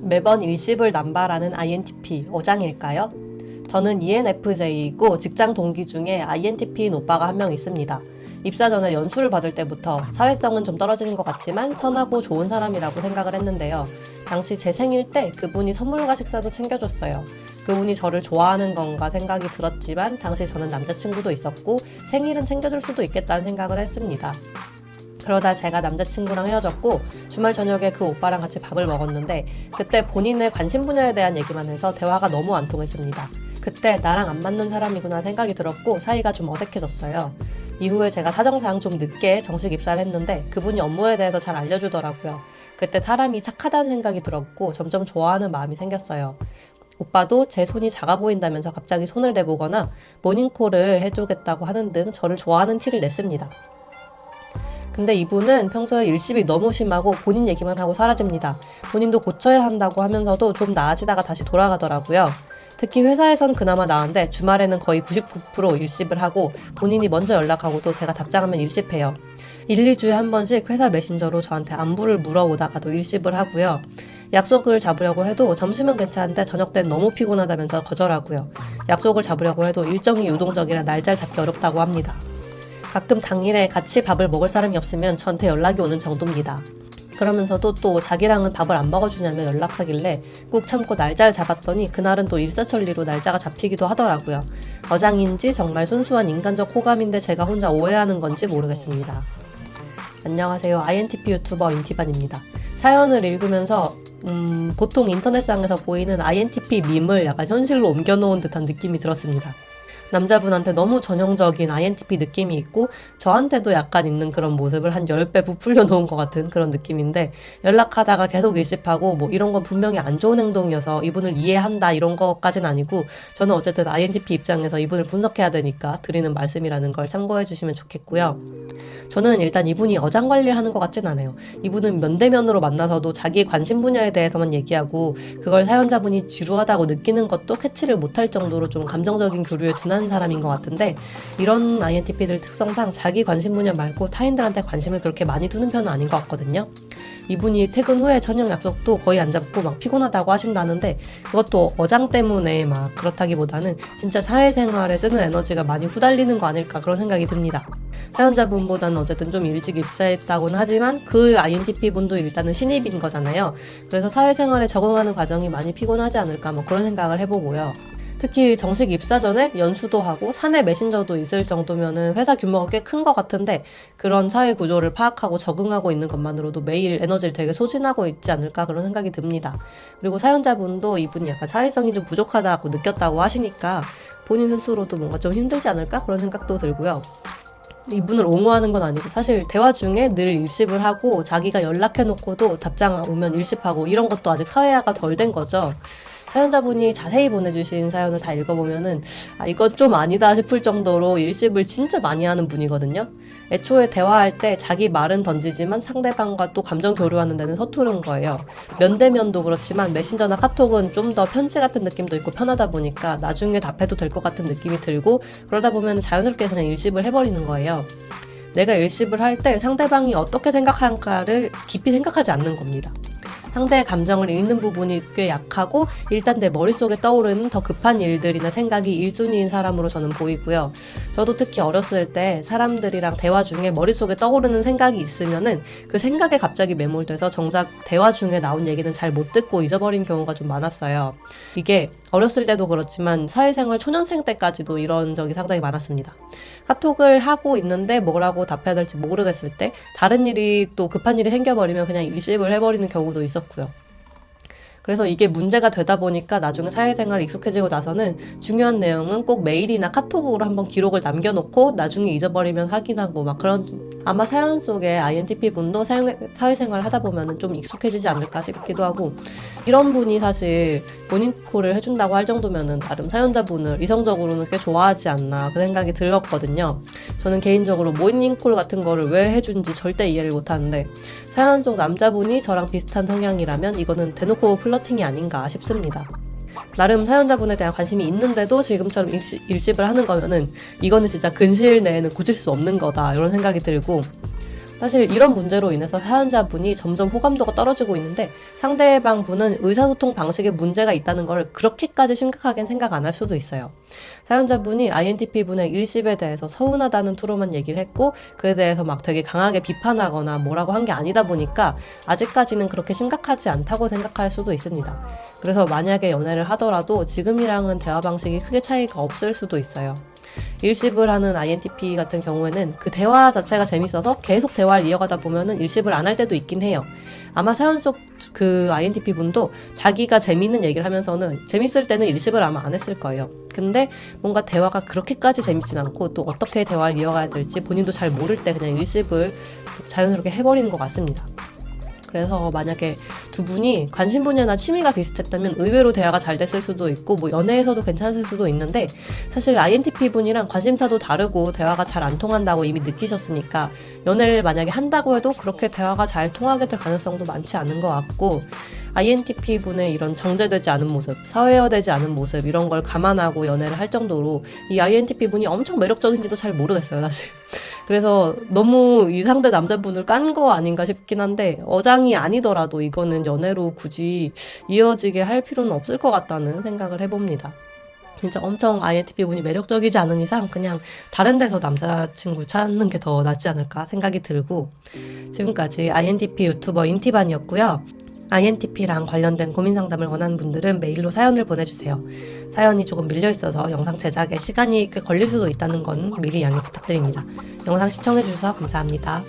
매번 일십을 남발하는 INTP 어장일까요? 저는 ENFJ이고 직장 동기 중에 INTP인 오빠가 한 명 있습니다. 입사 전에 연수를 받을 때부터 사회성은 좀 떨어지는 것 같지만 선하고 좋은 사람이라고 생각을 했는데요. 당시 제 생일 때 그분이 선물과 식사도 챙겨줬어요. 그분이 저를 좋아하는 건가 생각이 들었지만 당시 저는 남자친구도 있었고 생일은 챙겨줄 수도 있겠다는 생각을 했습니다. 그러다 제가 남자친구랑 헤어졌고 주말 저녁에 그 오빠랑 같이 밥을 먹었는데 그때 본인의 관심 분야에 대한 얘기만 해서 대화가 너무 안 통했습니다. 그때 나랑 안 맞는 사람이구나 생각이 들었고 사이가 좀 어색해졌어요. 이후에 제가 사정상 좀 늦게 정식 입사를 했는데 그분이 업무에 대해서 잘 알려주더라고요. 그때 사람이 착하다는 생각이 들었고 점점 좋아하는 마음이 생겼어요. 오빠도 제 손이 작아 보인다면서 갑자기 손을 대보거나 모닝콜을 해주겠다고 하는 등 저를 좋아하는 티를 냈습니다. 근데 이분은 평소에 일십이 너무 심하고 본인 얘기만 하고 사라집니다. 본인도 고쳐야 한다고 하면서도 좀 나아지다가 다시 돌아가더라고요. 특히 회사에선 그나마 나은데 주말에는 거의 99% 일십을 하고 본인이 먼저 연락하고도 제가 답장하면 일십해요. 1, 2주에 한 번씩 회사 메신저로 저한테 안부를 물어오다가도 일십을 하고요. 약속을 잡으려고 해도 점심은 괜찮은데 저녁 땐 너무 피곤하다면서 거절하고요. 약속을 잡으려고 해도 일정이 유동적이라 날짜를 잡기 어렵다고 합니다. 가끔 당일에 같이 밥을 먹을 사람이 없으면 저한테 연락이 오는 정도입니다. 그러면서도 또 자기랑은 밥을 안 먹어주냐며 연락하길래 꾹 참고 날짜를 잡았더니 그날은 또 일사천리로 날짜가 잡히기도 하더라고요. 어장인지 정말 순수한 인간적 호감인데 제가 혼자 오해하는 건지 모르겠습니다. 안녕하세요. INTP 유튜버 인티반입니다. 사연을 읽으면서 음, 보통 인터넷상에서 보이는 INTP 밈을 약간 현실로 옮겨놓은 듯한 느낌이 들었습니다. 남자분한테 너무 전형적인 INTP 느낌이 있고 저한테도 약간 있는 그런 모습을 한 10배 부풀려 놓은 것 같은 그런 느낌인데 연락하다가 계속 일십하고 뭐 이런 건 분명히 안 좋은 행동이어서 이분을 이해한다 이런 것까진 아니고 저는 어쨌든 INTP 입장에서 이분을 분석해야 되니까 드리는 말씀이라는 걸 참고해 주시면 좋겠고요. 저는 일단 이분이 어장 관리를 하는 것 같진 않아요. 이분은 면대면으로 만나서도 자기 관심 분야에 대해서만 얘기하고 그걸 사연자분이 지루하다고 느끼는 것도 캐치를 못할 정도로 좀 감정적인 교류에 둔한 사람인 것 같은데 이런 INTP들 특성상 자기 관심 분야 말고 타인들한테 관심을 그렇게 많이 두는 편은 아닌 것 같거든요. 이분이 퇴근 후에 저녁 약속도 거의 안 잡고 막 피곤하다고 하신다는데 그것도 어장 때문에 막 그렇다기보다는 진짜 사회생활에 쓰는 에너지가 많이 후달리는 거 아닐까 그런 생각이 듭니다. 사연자분보다는 어쨌든 좀 일찍 입사했다고는 하지만 그 INTP 분도 일단은 신입인 거잖아요. 그래서 사회생활에 적응하는 과정이 많이 피곤하지 않을까 뭐 그런 생각을 해보고요. 특히 정식 입사 전에 연수도 하고 사내 메신저도 있을 정도면은 회사 규모가 꽤 큰 것 같은데 그런 사회 구조를 파악하고 적응하고 있는 것만으로도 매일 에너지를 되게 소진하고 있지 않을까 그런 생각이 듭니다. 그리고 사연자분도 이분이 약간 사회성이 좀 부족하다고 느꼈다고 하시니까 본인 스스로도 뭔가 좀 힘들지 않을까 그런 생각도 들고요. 이분을 옹호하는 건 아니고 사실 대화 중에 늘 일십을 하고 자기가 연락해놓고도 답장 오면 일십하고 이런 것도 아직 사회화가 덜 된 거죠. 사연자분이 자세히 보내주신 사연을 다 읽어보면은 아 이건 좀 아니다 싶을 정도로 일십을 진짜 많이 하는 분이거든요. 애초에 대화할 때 자기 말은 던지지만 상대방과 또 감정 교류하는 데는 서투른 거예요. 면대면도 그렇지만 메신저나 카톡은 좀 더 편지 같은 느낌도 있고 편하다 보니까 나중에 답해도 될 것 같은 느낌이 들고 그러다 보면 자연스럽게 그냥 일십을 해버리는 거예요. 내가 일십을 할 때 상대방이 어떻게 생각할까를 깊이 생각하지 않는 겁니다. 상대의 감정을 읽는 부분이 꽤 약하고 일단 내 머릿속에 떠오르는 더 급한 일들이나 생각이 1순위인 사람으로 저는 보이고요. 저도 특히 어렸을 때 사람들이랑 대화 중에 머릿속에 떠오르는 생각이 있으면은 그 생각에 갑자기 매몰돼서 정작 대화 중에 나온 얘기는 잘 못 듣고 잊어버린 경우가 좀 많았어요. 이게 어렸을 때도 그렇지만 사회생활 초년생 때까지도 이런 적이 상당히 많았습니다. 카톡을 하고 있는데 뭐라고 답해야 될지 모르겠을 때 다른 일이 또 급한 일이 생겨버리면 그냥 일십을 해버리는 경우도 있었고 요. 그래서 이게 문제가 되다 보니까 나중에 사회생활 익숙해지고 나서는 중요한 내용은 꼭 메일이나 카톡으로 한번 기록을 남겨놓고 나중에 잊어버리면 확인하고 막 그런 아마 사연 속에 INTP 분도 사회생활 하다 보면은 좀 익숙해지지 않을까 싶기도 하고 이런 분이 사실 모닝콜을 해준다고 할 정도면은 나름 사연자분을 이성적으로는 꽤 좋아하지 않나 그 생각이 들었거든요. 저는 개인적으로 모닝콜 같은 거를 왜 해준지 절대 이해를 못하는데 사연 속 남자분이 저랑 비슷한 성향이라면 이거는 대놓고 플러팅이 아닌가 싶습니다. 나름 사연자분에 대한 관심이 있는데도 지금처럼 일시, 일십을 하는 거면은 이거는 진짜 근시일 내에는 고칠 수 없는 거다 이런 생각이 들고 사실 이런 문제로 인해서 사연자분이 점점 호감도가 떨어지고 있는데 상대방 분은 의사소통 방식에 문제가 있다는 걸 그렇게까지 심각하게 생각 안 할 수도 있어요. 사연자분이 INTP 분의 일십에 대해서 서운하다는 투로만 얘기를 했고 그에 대해서 막 되게 강하게 비판하거나 뭐라고 한 게 아니다 보니까 아직까지는 그렇게 심각하지 않다고 생각할 수도 있습니다. 그래서 만약에 연애를 하더라도 지금이랑은 대화 방식이 크게 차이가 없을 수도 있어요. 일십을 하는 INTP 같은 경우에는 그 대화 자체가 재밌어서 계속 대화를 이어가다 보면은 일십을 안 할 때도 있긴 해요. 아마 사연 속 그 INTP 분도 자기가 재밌는 얘기를 하면서는 재밌을 때는 일십을 아마 안 했을 거예요. 근데 뭔가 대화가 그렇게까지 재밌진 않고 또 어떻게 대화를 이어가야 될지 본인도 잘 모를 때 그냥 일십을 자연스럽게 해버리는 것 같습니다. 그래서 만약에 두 분이 관심 분야나 취미가 비슷했다면 의외로 대화가 잘 됐을 수도 있고 뭐 연애에서도 괜찮을 수도 있는데 사실 INTP 분이랑 관심사도 다르고 대화가 잘 안 통한다고 이미 느끼셨으니까 연애를 만약에 한다고 해도 그렇게 대화가 잘 통하게 될 가능성도 많지 않은 것 같고 INTP 분의 이런 정제되지 않은 모습, 사회화되지 않은 모습 이런 걸 감안하고 연애를 할 정도로 이 INTP 분이 엄청 매력적인지도 잘 모르겠어요 사실. 그래서 너무 이 상대 남자분을 깐 거 아닌가 싶긴 한데 어장이 아니더라도 이거는 연애로 굳이 이어지게 할 필요는 없을 것 같다는 생각을 해봅니다. 진짜 엄청 INTP 분이 매력적이지 않은 이상 그냥 다른 데서 남자친구 찾는 게 더 낫지 않을까 생각이 들고 지금까지 INTP 유튜버 인티반이었고요. INTP랑 관련된 고민 상담을 원하는 분들은 메일로 사연을 보내주세요. 사연이 조금 밀려 있어서 영상 제작에 시간이 꽤 걸릴 수도 있다는 건 미리 양해 부탁드립니다. 영상 시청해주셔서 감사합니다.